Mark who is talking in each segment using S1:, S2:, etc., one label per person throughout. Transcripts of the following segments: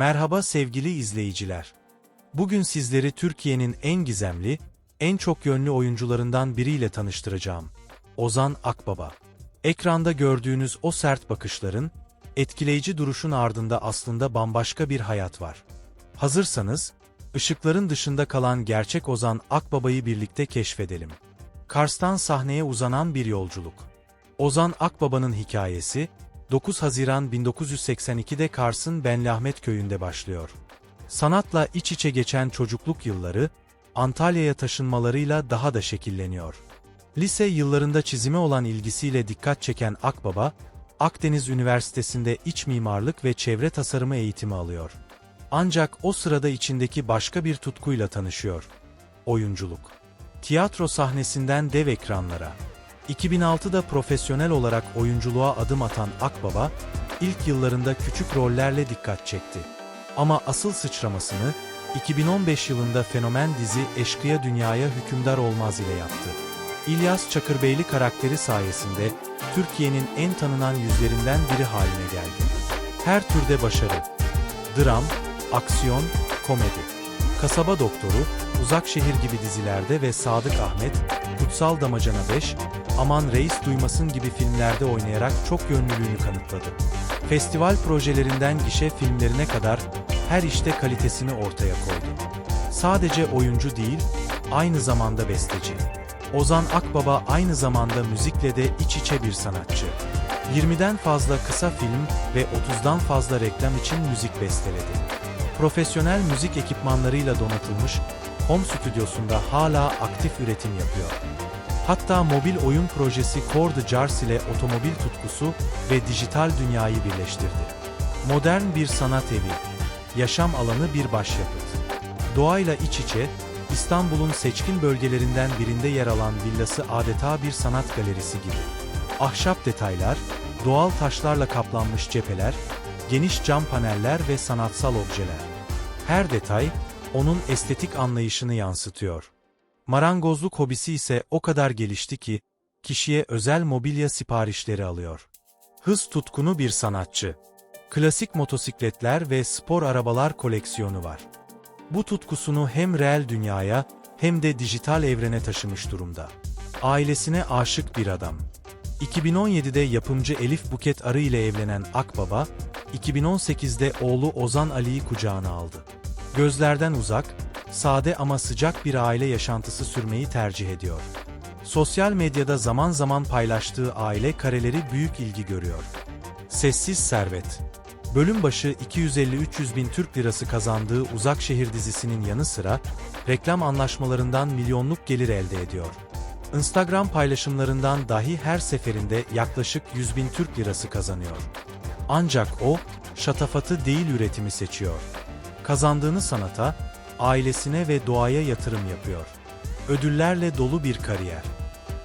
S1: Merhaba sevgili izleyiciler. Bugün sizleri Türkiye'nin en gizemli, en çok yönlü oyuncularından biriyle tanıştıracağım. Ozan Akbaba. Ekranda gördüğünüz o sert bakışların, etkileyici duruşun ardında aslında bambaşka bir hayat var. Hazırsanız, ışıkların dışında kalan gerçek Ozan Akbaba'yı birlikte keşfedelim. Kars'tan sahneye uzanan bir yolculuk. Ozan Akbaba'nın hikayesi, 9 Haziran 1982'de Kars'ın Benlahmet köyünde başlıyor. Sanatla iç içe geçen çocukluk yılları, Antalya'ya taşınmalarıyla daha da şekilleniyor. Lise yıllarında çizime olan ilgisiyle dikkat çeken Akbaba, Akdeniz Üniversitesi'nde iç mimarlık ve çevre tasarımı eğitimi alıyor. Ancak o sırada içindeki başka bir tutkuyla tanışıyor. Oyunculuk. Tiyatro sahnesinden dev ekranlara. 2006'da profesyonel olarak oyunculuğa adım atan Akbaba, ilk yıllarında küçük rollerle dikkat çekti. Ama asıl sıçramasını, 2015 yılında fenomen dizi Eşkıya Dünyaya Hükümdar Olmaz ile yaptı. İlyas Çakırbeyli karakteri sayesinde Türkiye'nin en tanınan yüzlerinden biri haline geldi. Her türde başarı. Dram, aksiyon, komedi. Kasaba Doktoru, Uzak Şehir gibi dizilerde ve Sadık Ahmet, Kutsal Damacana 5, Aman Reis Duymasın gibi filmlerde oynayarak çok yönlülüğünü kanıtladı. Festival projelerinden gişe filmlerine kadar her işte kalitesini ortaya koydu. Sadece oyuncu değil, aynı zamanda besteci. Ozan Akbaba aynı zamanda müzikle de iç içe bir sanatçı. 20'den fazla kısa film ve 30'dan fazla reklam için müzik besteledi. Profesyonel müzik ekipmanlarıyla donatılmış home stüdyosunda hala aktif üretim yapıyor. Hatta mobil oyun projesi Core the Jars ile otomobil tutkusu ve dijital dünyayı birleştirdi. Modern bir sanat evi, yaşam alanı bir başyapıt. Doğayla iç içe, İstanbul'un seçkin bölgelerinden birinde yer alan villası adeta bir sanat galerisi gibi. Ahşap detaylar, doğal taşlarla kaplanmış cepheler, geniş cam paneller ve sanatsal objeler. Her detay, onun estetik anlayışını yansıtıyor. Marangozluk hobisi ise o kadar gelişti ki, kişiye özel mobilya siparişleri alıyor. Hız tutkunu bir sanatçı. Klasik motosikletler ve spor arabalar koleksiyonu var. Bu tutkusunu hem reel dünyaya hem de dijital evrene taşımış durumda. Ailesine aşık bir adam. 2017'de yapımcı Elif Buket Arı ile evlenen Akbaba, 2018'de oğlu Ozan Ali'yi kucağına aldı. Gözlerden uzak, sade ama sıcak bir aile yaşantısı sürmeyi tercih ediyor. Sosyal medyada zaman zaman paylaştığı aile kareleri büyük ilgi görüyor. Sessiz Servet Bölüm başı 250-300 bin Türk lirası kazandığı Uzak Şehir dizisinin yanı sıra, reklam anlaşmalarından milyonluk gelir elde ediyor. Instagram paylaşımlarından dahi her seferinde yaklaşık 100 bin Türk lirası kazanıyor. Ancak o, şatafatı değil üretimi seçiyor. Kazandığını sanata, ailesine ve doğaya yatırım yapıyor. Ödüllerle dolu bir kariyer.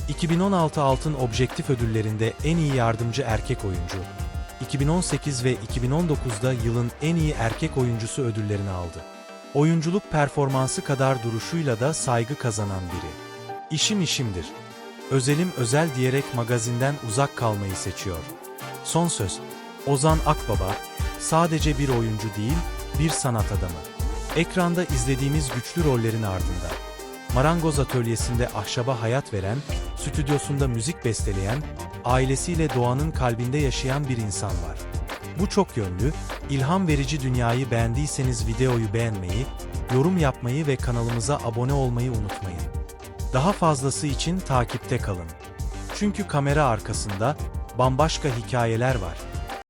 S1: 2016 Altın Objektif Ödülleri'nde en iyi yardımcı erkek oyuncu, 2018 ve 2019'da yılın en iyi erkek oyuncusu ödüllerini aldı. Oyunculuk performansı kadar duruşuyla da saygı kazanan biri. İşim işimdir. Özelim özel diyerek magazinden uzak kalmayı seçiyor. Son söz. Ozan Akbaba, sadece bir oyuncu değil, bir sanat adamı. Ekranda izlediğimiz güçlü rollerin ardında. Marangoz atölyesinde ahşaba hayat veren, stüdyosunda müzik besteleyen, ailesiyle doğanın kalbinde yaşayan bir insan var. Bu çok yönlü, ilham verici dünyayı beğendiyseniz videoyu beğenmeyi, yorum yapmayı ve kanalımıza abone olmayı unutmayın. Daha fazlası için takipte kalın. Çünkü kamera arkasında bambaşka hikayeler var.